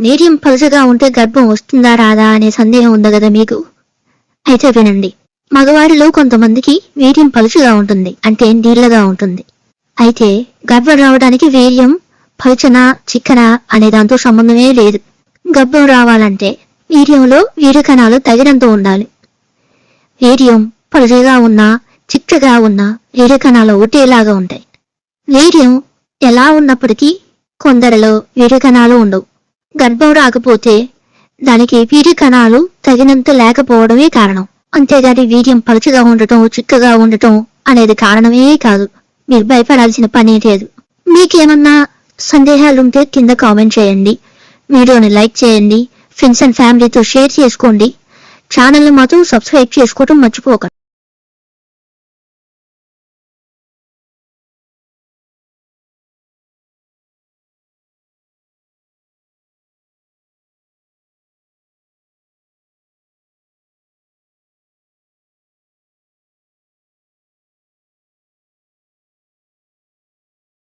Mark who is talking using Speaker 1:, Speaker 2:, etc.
Speaker 1: Medium పలుచగా ఉంటే గర్భం వస్తుందా రాదా అనే సందేహం ఉంది కదా మీకు? అయితే వినండి. మగవారిలో కొంతమందికి వీర్యం పలుచగా ఉంటుంది అంటే నీళ్ళగా ఉంటుంది. అయితే గర్భం రావడానికి వీర్యం పలుచన చిక్కన అనే దాంతో సంబంధమే లేదు. గర్భం రావాలంటే వీర్యంలో వీర్యకణాలు తగినంత ఉండాలి. వీర్యం పలుచగా ఉన్నా చిక్కగా ఉన్నా వీర్యకణాలు ఒకటేలాగా ఉంటాయి. వీర్యం ఎలా ఉన్నప్పటికీ కొందరిలో వీర్యకణాలు ఉండవు. గర్భం రాకపోతే దానికి వీర్య కణాలు తగినంత లేకపోవడమే కారణం. అంతేగాని వీర్యం పలుచగా ఉండటం చిక్కగా ఉండటం అనేది కారణమే కాదు. మీరు భయపడాల్సిన పని లేదు. మీకేమన్నా సందేహాలుంటే కింద కామెంట్ చేయండి. వీడియోని లైక్ చేయండి. ఫ్రెండ్స్ అండ్ ఫ్యామిలీతో షేర్ చేసుకోండి. ఛానల్ని మాత్రం సబ్స్క్రైబ్ చేసుకోవటం మర్చిపోకండి.